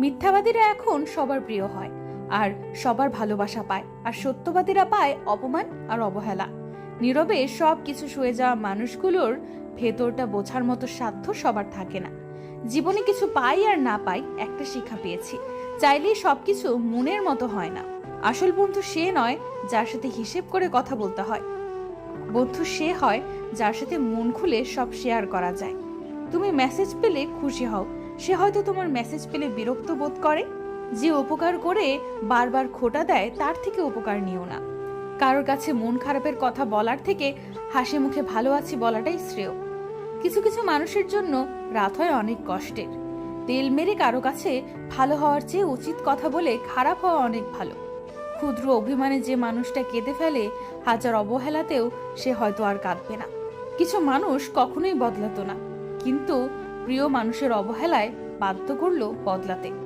মিথ্যাবাদীরা এখন সবার প্রিয় হয়, আর সবার ভালোবাসা পায়, আর সত্যবাদীরা পায় অপমান আর অবহেলা। নীরবে সব কিছু শুয়ে যাওয়া মানুষগুলোর ভেতরটা বোঝার মতো সাধ্য সবার থাকে না। জীবনে কিছু পাই আর না পাই একটা শিক্ষা পেয়েছি, চাইলেই সবকিছু মনের মতো হয় না। আসল বন্ধু সে নয় যার সাথে হিসেব করে কথা বলতে হয়। বন্ধু সে হয় যার সাথে মন খুলে সব শেয়ার করা যায়। তুমি মেসেজ পেলে খুশি হও সে হয়তো তোমার মেসেজ পেলে বিরক্ত বোধ করে, যে উপকার করে বারবার খোটা দেয় তার থেকে উপকার নিও না। কারোর কাছে মন খারাপের কথা বলার থেকে হাসি মুখে ভালো আছি বলাটাই শ্রেয়। কিছু কিছু মানুষের জন্য রাত হয় অনেক কষ্টের। তেল মেরে কারও কাছে ভালো হওয়ার চেয়ে উচিত কথা বলে খারাপ হওয়া অনেক ভালো। ক্ষুদ্র অভিমানে যে মানুষটা কেঁদে ফেলে, হাজার অবহেলাতেও সে হয়তো আর কাঁদবে না। কিছু মানুষ কখনোই বদলাতো না। কিন্তু প্রিয় মানুষের অবহেলায় বাধ্য করল বদলাতে।